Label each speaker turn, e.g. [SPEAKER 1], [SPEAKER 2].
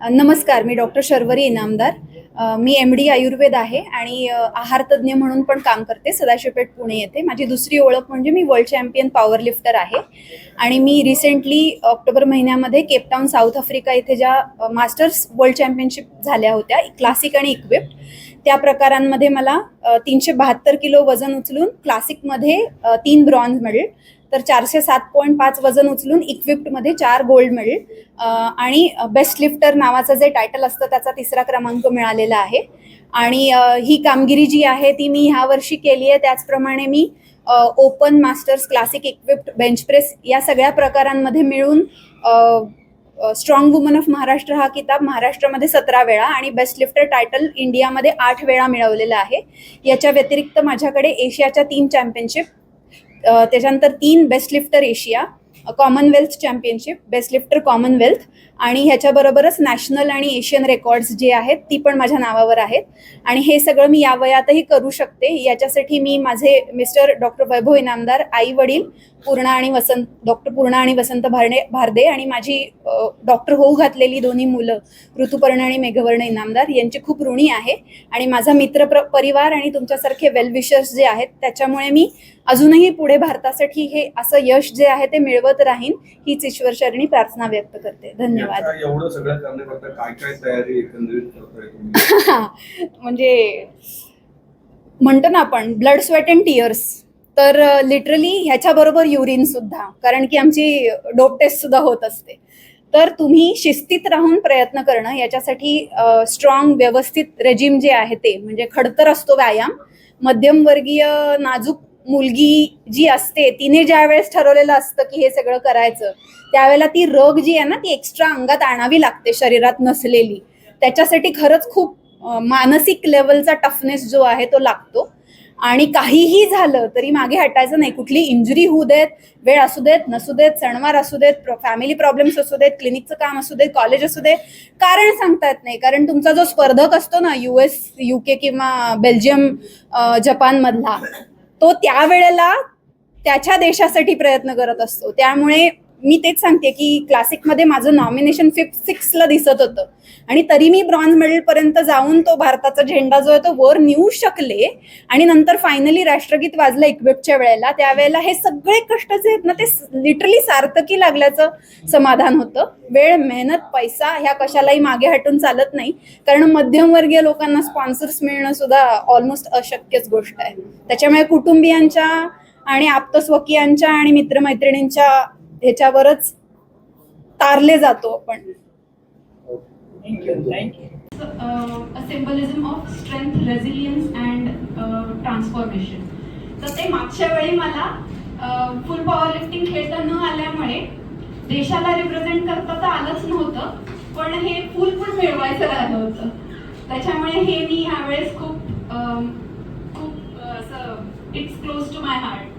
[SPEAKER 1] नमस्कार मी डॉक्टर शर्वरी इनामदार. मी एम डी आयुर्वेद आहे आणि अ, आहार तज्ज्ञ म्हणून पण काम करते सदाशिवपेठ पुणे येथे. माझी दुसरी ओळख म्हणजे मी वर्ल्ड चॅम्पियन पॉवर लिफ्टर आहे आणि मी रिसेंटली ऑक्टोबर महिन्यामध्ये केपटाऊन साऊथ आफ्रिका इथे ज्या मास्टर्स वर्ल्ड चॅम्पियनशिप झाल्या होत्या क्लासिक आणि इक्विप्ड त्या प्रकारांमध्ये मला तीनशे बहात्तर किलो वजन उचलून क्लासिकमध्ये तीन ब्रॉन्झ मेडल तर चारशे सात पॉईंट पाच वजन उचलून इक्विप्टमध्ये चार गोल्ड मेडल आणि बेस्ट लिफ्टर नावाचं जे टायटल असतं त्याचा तिसरा क्रमांक मिळालेला आहे. आणि ही कामगिरी जी आहे ती मी ह्या वर्षी केली आहे. त्याचप्रमाणे मी open masters classic equipped bench press या सगळ्या प्रकारांमध्ये मिळून स्ट्रॉंग वुमन ऑफ महाराष्ट्र हा किताब महाराष्ट्रामध्ये सतरा वेळा आणि बेस्ट लिफ्टर टायटल इंडियामध्ये आठ वेळा मिळवलेला आहे. याच्या व्यतिरिक्त माझ्याकडे एशियाच्या तीन चॅम्पियनशिप त्याच्यानंतर तीन best lifter Asia Commonwealth championship best lifter Commonwealth आणि ह्याच्याबरोबरच नॅशनल आणि एशियन रेकॉर्ड्स जे आहेत ती पण माझ्या नावावर आहेत. आणि हे सगळं मी या वयातही करू शकते. याच्यासाठी मी माझे मिस्टर डॉक्टर वैभव इनामदार आई वडील पूर्णा आणि वसंत डॉक्टर पूर्णा आणि वसंत भारणे भारदे आणि माझी डॉक्टर होऊ घातलेली दोन्ही मुलं ऋतुपर्ण आणि मेघवर्ण इनामदार यांची खूप ऋणी आहे. आणि माझा मित्र प्र परिवार आणि तुमच्यासारखे वेलविशर्स जे आहेत त्याच्यामुळे मी अजूनही पुढे भारतासाठी हे असं यश जे आहे ते मिळवत राहीन हीच ईश्वर चरणी प्रार्थना व्यक्त करते. धन्यवाद.
[SPEAKER 2] आता एवढं सगळं करण्याकरता काय काय तयारी एकंदरीत करताय तुम्ही?
[SPEAKER 1] म्हणजे म्हणतो ना आपण ब्लड स्वेट अँड टिअर्स तर लिटरली ह्याच्याबरोबर युरिन सुद्धा कारण की आमची डोप टेस्ट सुद्धा होत असते. तर तुम्ही शिस्तीत राहून प्रयत्न करणं याच्यासाठी स्ट्रॉंग व्यवस्थित रेजिम जे आहे ते म्हणजे खडतर असतो व्यायाम मध्यमवर्गीय नाजूक मुलगी जी असते तिने ज्या वेळेस ठरवलेलं असतं की हे सगळं करायचं त्यावेळेला ती रग जी आहे ना ती एक्स्ट्रा अंगात आणावी लागते शरीरात नसलेली. त्याच्यासाठी खरंच खूप मानसिक लेवलचा टफनेस जो आहे तो लागतो. आणि काहीही झालं तरी मागे हटायचं नाही. कुठली इंजुरी होऊ देत वेळ असू देत नसू देत सणवार असू देत फॅमिली प्रॉब्लेम्स असू देत क्लिनिकचं काम असू देत कॉलेज असू दे कारण सांगता येत नाही. कारण तुमचा जो स्पर्धक असतो ना यू एस यू के किंवा बेल्जियम जपानमधला तो त्यावेळेला त्याच्या देशासाठी प्रयत्न करत असतो. त्यामुळे मी तेच सांगते की क्लासिकमध्ये माझं नॉमिनेशन फिफ्थ सिक्सला दिसत होतं. आणि तरी मी ब्रॉन्झ मेडलपर्यंत जाऊन तो भारताचा झेंडा जो आहे तो वर नेऊ शकले. आणि नंतर फायनली राष्ट्रगीत वाजलं इक्विपच्या वेळेला. त्यावेळेला हे सगळे कष्ट जे आहेत ना ते लिटरली सार्थकी लागल्याचं समाधान होतं. वेळ मेहनत पैसा ह्या कशालाही मागे हटून चालत नाही. कारण मध्यमवर्गीय लोकांना स्पॉन्सर्स मिळणं सुद्धा ऑलमोस्ट अशक्यच गोष्ट आहे. त्याच्यामुळे कुटुंबियांच्या आणि आप्तस्वकीयांच्या आणि मित्रमैत्रिणींच्या ह्याच्यावरच तारले जातो आपण.
[SPEAKER 3] Uh, of strength, resilience and uh, transformation. तर ते मागच्या वेळी मला फुल पॉवर लिफ्टिंग खेळता न आल्यामुळे देशाला रिप्रेझेंट करता तर आलंच नव्हतं पण हे फुल पण मिळवायचं राहिलं होतं. त्याच्यामुळे हे मी ह्यावेळेस खूप अं, खूप अं, असं it's close to my heart